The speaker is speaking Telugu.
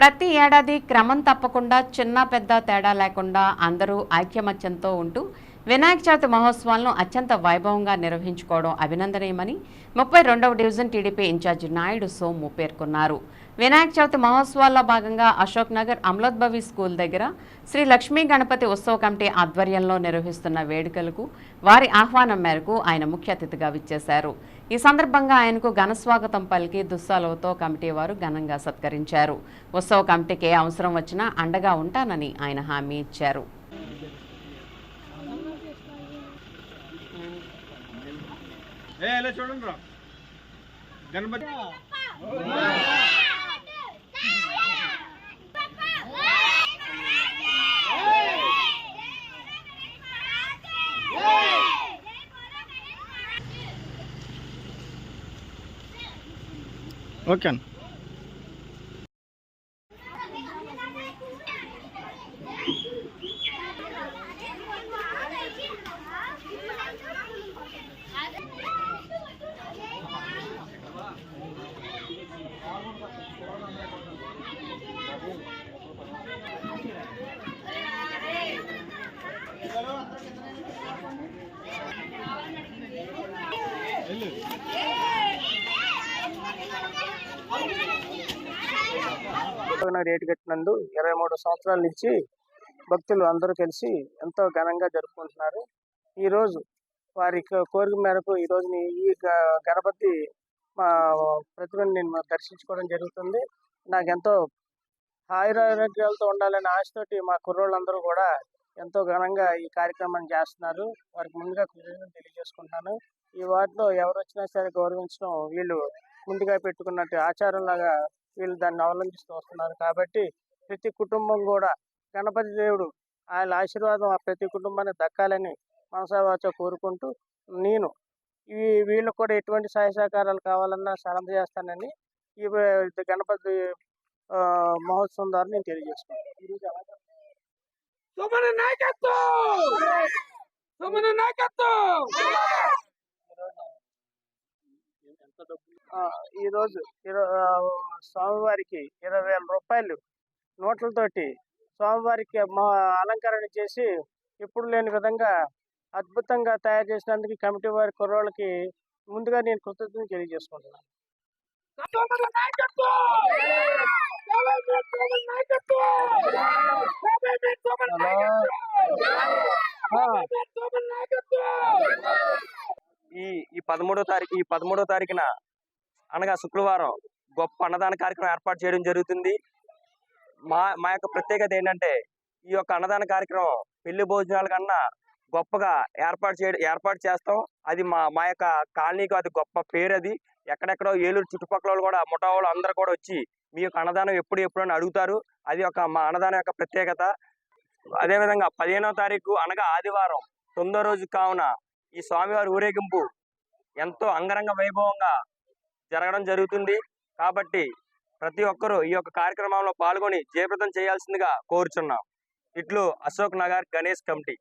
ప్రతి ఏడాది క్రమం తప్పకుండా చిన్న పెద్ద తేడా లేకుండా అందరూ ఐక్యమత్యంతో ఉంటూ వినాయక చవితి మహోత్సవాలను అత్యంత వైభవంగా నిర్వహించుకోవడం అభినందనీయమని ముప్పై రెండవ division TDP incharge Naidu Somu పేర్కొన్నారు. వినాయక చవితి మహోత్సవాల్లో భాగంగా అశోక్ నగర్ అమలోద్భవి స్కూల్ దగ్గర శ్రీ లక్ష్మీ గణపతి ఉత్సవ కమిటీ ఆధ్వర్యంలో నిర్వహిస్తున్న వేడుకలకు వారి ఆహ్వానం మేరకు ఆయన ముఖ్య అతిథిగా విచ్చేశారు. ఈ సందర్భంగా ఆయనకు ఘనస్వాగతం పలికి దుస్సాలతో కమిటీ వారు ఘనంగా సత్కరించారు. ఉత్సవ కమిటీకి ఏ అవసరం వచ్చినా అండగా ఉంటానని ఆయన హామీ ఇచ్చారు. చూడండి రా గణపతి ఓకే అండి రేటు కట్టినందు ఇరవై మూడు సంవత్సరాల నుంచి భక్తులు అందరూ కలిసి ఎంతో ఘనంగా జరుపుకుంటున్నారు. ఈరోజు వారి కోరిక మేరకు ఈ ఈ గ- గణపతి మా ప్రతిమని నేను దర్శించుకోవడం జరుగుతుంది. నాకెంతో ఆయురారోగ్యాలతో ఉండాలనే ఆశతోటి మా కుర్రోళ్ళందరూ కూడా ఎంతో ఘనంగా ఈ కార్యక్రమాన్ని చేస్తున్నారు. వారికి ముందుగా కృతజ్ఞతలు తెలియజేసుకుంటున్నాను. ఈ వార్డులో ఎవరు వచ్చినా సరే గౌరవించడం వీళ్ళు ముందుగా పెట్టుకున్నట్టు ఆచారం లాగా వీళ్ళు దాన్ని అవలంబిస్తూ వస్తున్నారు. కాబట్టి ప్రతి కుటుంబం కూడా గణపతి దేవుడు ఆయన ఆశీర్వాదం ఆ ప్రతి కుటుంబానికి దక్కాలని మనసావాచ కోరుకుంటూ నేను ఈ వీళ్ళకు కూడా ఎటువంటి సహాయ సహకారాలు కావాలన్నా సలహా చేస్తానని ఈ గణపతి మహోత్సవం ద్వారా నేను తెలియజేసుకున్నాను ఈరోజు అలాగే సుమన నాయకత్వం సుమన నాయకత్వం ఆ, ఈ రోజు ఇర- ఆ, స్వామివారికి ఇరవై వేల రూపాయలు నోట్లతోటి స్వామివారికి మా అలంకరణ చేసి ఎప్పుడు లేని విధంగా అద్భుతంగా తయారు చేసినందుకు కమిటీ వారి కుర్రోళ్ళకి ముందుగా నేను కృతజ్ఞతలు తెలియజేసుకుంటున్నాను నాయకత్వం సుమన నాయకత్వం సుమన ఆ, సుమన నాయకత్వం ఈ ఈ పదమూడో తారీఖు ఈ పదమూడో తారీఖున అనగా శుక్రవారం గొప్ప అన్నదాన కార్యక్రమం ఏర్పాటు చేయడం జరుగుతుంది. మా మా యొక్క ప్రత్యేకత ఏంటంటే ఈ యొక్క అన్నదాన కార్యక్రమం పెళ్ళి భోజనాల కన్నా గొప్పగా ఏర్పాటు చేయడం ఏర్పాటు చేస్తాం. అది మా మా యొక్క కాలనీకి అది గొప్ప పేరు అది. ఎక్కడెక్కడో ఏలూరు చుట్టుపక్కల వాళ్ళు కూడా ముఠా వాళ్ళు అందరూ కూడా వచ్చి మీ యొక్క అన్నదానం ఎప్పుడు ఎప్పుడు అని అడుగుతారు. అది ఒక మా అన్నదానం యొక్క ప్రత్యేకత. అదేవిధంగా పదిహేనో తారీఖు అనగా ఆదివారం తొమ్మిదో రోజు కావున ఈ స్వామివారి ఊరేగింపు ఎంతో అంగరంగ వైభవంగా జరగడం జరుగుతుంది. కాబట్టి ప్రతి ఒక్కరూ ఈ యొక్క కార్యక్రమంలో పాల్గొని జయప్రదం చేయాల్సిందిగా కోరుచున్నాం. ఇట్లు అశోక్ నగర్ గణేష్ కమిటీ.